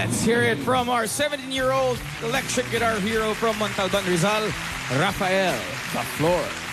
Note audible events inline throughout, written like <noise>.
Let's hear it from our 17-year-old election guitar hero from Montalban, Rizal, Rafael The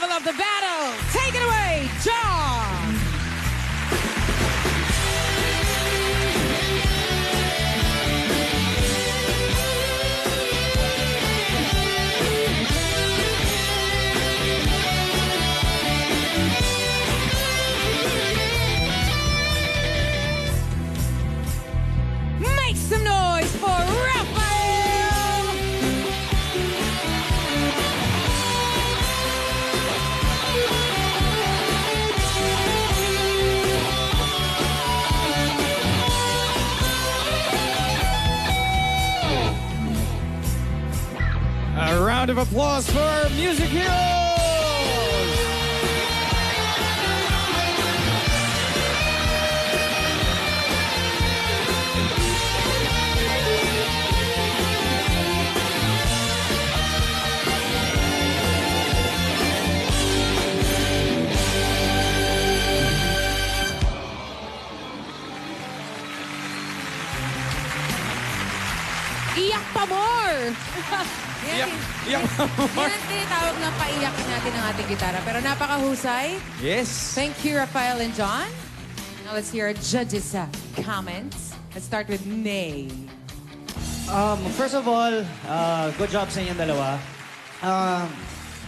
level up the battle. Take it away, John. Make some noise for round of applause for our music heroes! Iyak pa more! <laughs> Iyak, iyak Yan ang tinatawag na paiyakin natin ang ating gitara. Pero napakahusay. Yes. Thank you, Rafael and John. Now let's hear our judges' uh, comments. Let's start with Nay. Um, first of all, uh, good job sa inyong dalawa. Um,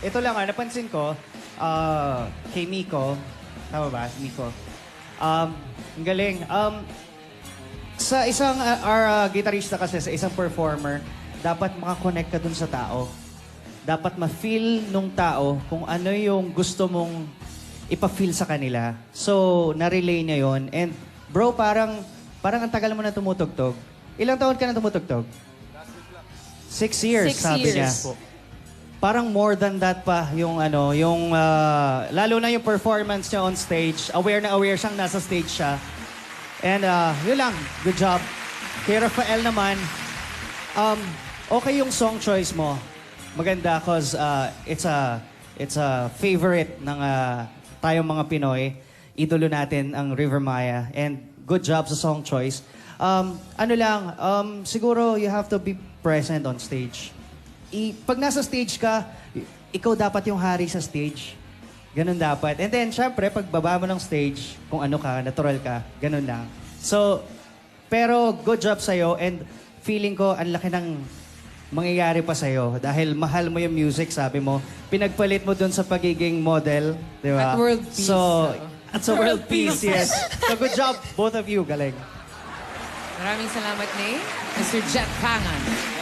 ito lang, ah, napansin ko, uh, kay Miko, tama ba? Miko. Um, ang galing. Um, sa isang uh, our, uh, gitarista kasi, sa isang performer, dapat makakonect ka dun sa tao. Dapat ma-feel nung tao kung ano yung gusto mong ipa-feel sa kanila. So, na-relay niya yon And, bro, parang, parang ang tagal mo na tumutugtog. Ilang taon ka na tumutugtog? Six years, Six sabi niya. years. Parang more than that pa yung ano, yung ah, lalo na yung performance niya on stage. Aware na aware siyang nasa stage siya. And uh, yun lang, good job. Kay Rafael naman, um, okay yung song choice mo. Maganda cause uh, it's a it's a favorite ng uh, tayong mga Pinoy. idolo natin ang River Maya. And good job sa song choice. Um, ano lang, um, siguro you have to be present on stage. I, pag nasa stage ka, ikaw dapat yung hari sa stage. Ganun dapat. And then, syempre, pag baba mo ng stage, kung ano ka, natural ka, ganun lang. So, pero good job sa'yo and feeling ko ang laki ng mangyayari pa sa'yo dahil mahal mo yung music, sabi mo. Pinagpalit mo dun sa pagiging model, di ba? At world peace. So, at sa world peace, yes. So, good job, both of you. Galing. Maraming salamat, Nay. Mr. Jet Pangan.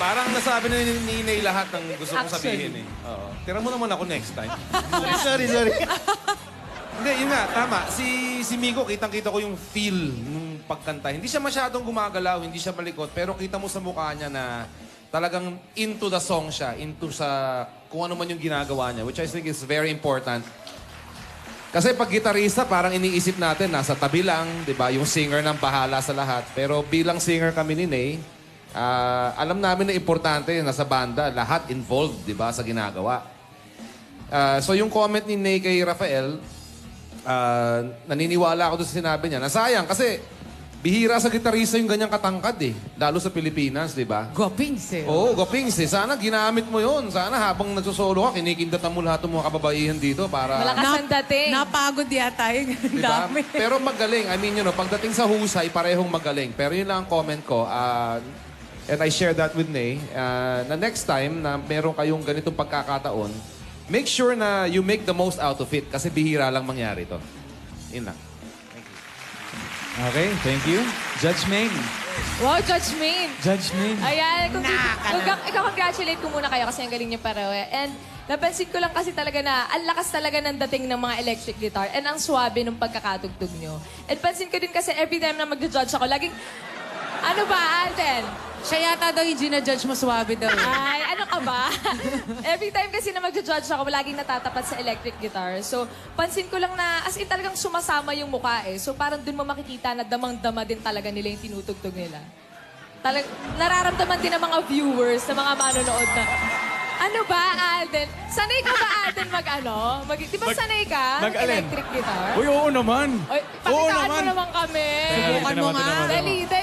Parang nasabi na ni Ninay lahat ng gusto kong Actually. sabihin eh. Oo. Tira mo naman ako next time. <laughs> sorry, sorry. Hindi, yun nga, tama. Si, si Miko, kitang-kita ko yung feel nung pagkanta. Hindi siya masyadong gumagalaw, hindi siya malikot, pero kita mo sa mukha niya na talagang into the song siya, into sa kung ano man yung ginagawa niya, which I think is very important. Kasi pag gitarista, parang iniisip natin, nasa tabi lang, di ba? Yung singer ng bahala sa lahat. Pero bilang singer kami ni Ney, ah, alam namin na importante na sa banda, lahat involved, di ba, sa ginagawa. Ah, so yung comment ni Ney kay Rafael, ah, naniniwala ako doon sa sinabi niya. Nasayang kasi bihira sa gitarista yung ganyang katangkad eh. Lalo sa Pilipinas, di ba? Guwaping sir. Oo, Gopings eh. Sana ginamit mo yon. Sana habang nagsosolo ka, kinikindatan mo lahat ng mga kababaihan dito para... Malakas ang dating. Napagod yata yung <laughs> Diba? dami. Pero magaling. I mean, you know, pagdating sa husay, parehong magaling. Pero yun lang ang comment ko. ah, and I share that with Ney. ah, na next time na meron kayong ganitong pagkakataon, make sure na you make the most out of it. Kasi bihira lang mangyari to. Yun lang. Okay, thank you. Judge Main. Wow, Judge Main. Judge Main. Ayan, kung, kung, ikaw congratulate ko muna kayo kasi ang galing niyo pareho. eh. And napansin ko lang kasi talaga na ang lakas talaga ng dating ng mga electric guitar and ang swabe ng pagkakatugtog niyo. And pansin ko din kasi every time na mag-judge ako, laging, ano ba, Alden? Siya yata daw yung ginajudge mo suwabe daw. eh. Ay, ano ka ba? <laughs> Every time kasi na magja-judge ako, laging natatapat sa electric guitar. So, pansin ko lang na, as in talagang sumasama yung mukha eh. So, parang dun mo makikita na damang-dama din talaga nila yung tinutugtog nila. Talag, nararamdaman din ng mga viewers, ng mga manonood na, ano ba, Alden? Sanay ka ba, Alden, mag-ano? Mag, di ba sanay ka? mag-alin? Electric guitar? Uy, oo naman. Oy, oo pakitaan mo naman. naman kami. Subukan mo nga. Dali, dali.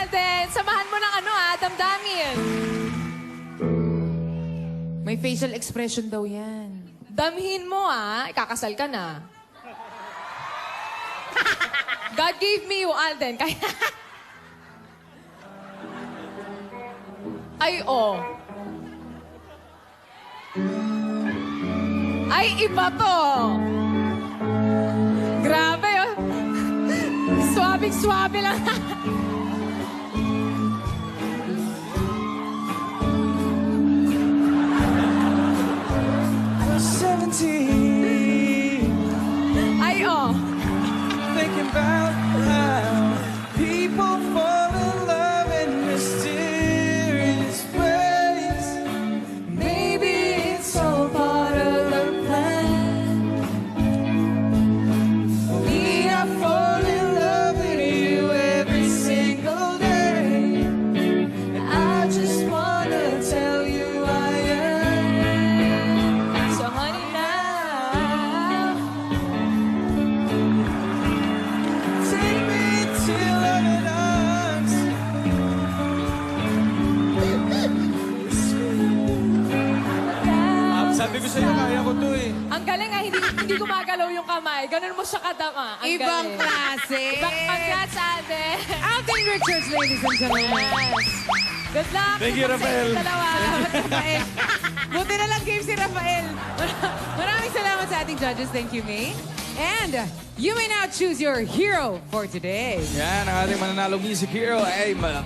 Alden! Samahan mo ng ano ah, damdamin. May facial expression daw yan. Damhin mo ah, ikakasal ka na. God gave me you, Alden. Kaya... Ay, oh. Ay, iba to. Grabe, oh. <laughs> Swabing-swabe lang. <laughs> about hindi, gumagalaw yung kamay. Ganun mo siya kadama. Ang Ibang galing. klase. Ibang congrats, ate. Alden Richards, ladies and gentlemen. Yes. Good luck. Thank you, Rafael. Dalawa. Rafael. Buti na lang game si Rafael. <laughs> Maraming salamat sa ating judges. Thank you, May. And you may now choose your hero for today. Yan, ang ating mananalo music hero ay ma-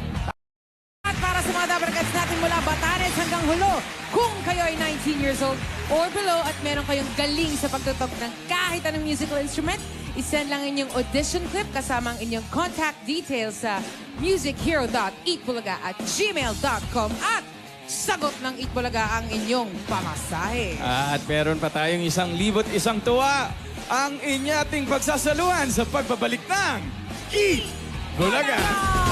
At para sa mga dabarkats natin mula Batanes hanggang Hulo, kung kayo ay 19 years old or below at meron kayong galing sa pagtutok ng kahit anong musical instrument, isend lang inyong audition clip kasama ang inyong contact details sa musichero.eatbulaga at gmail.com at sagot ng Eatbulaga ang inyong pamasahe. At meron pa tayong isang libot isang tuwa. Ang inyating pagsasaluhan sa pagbabalik ng Eat Bulaga.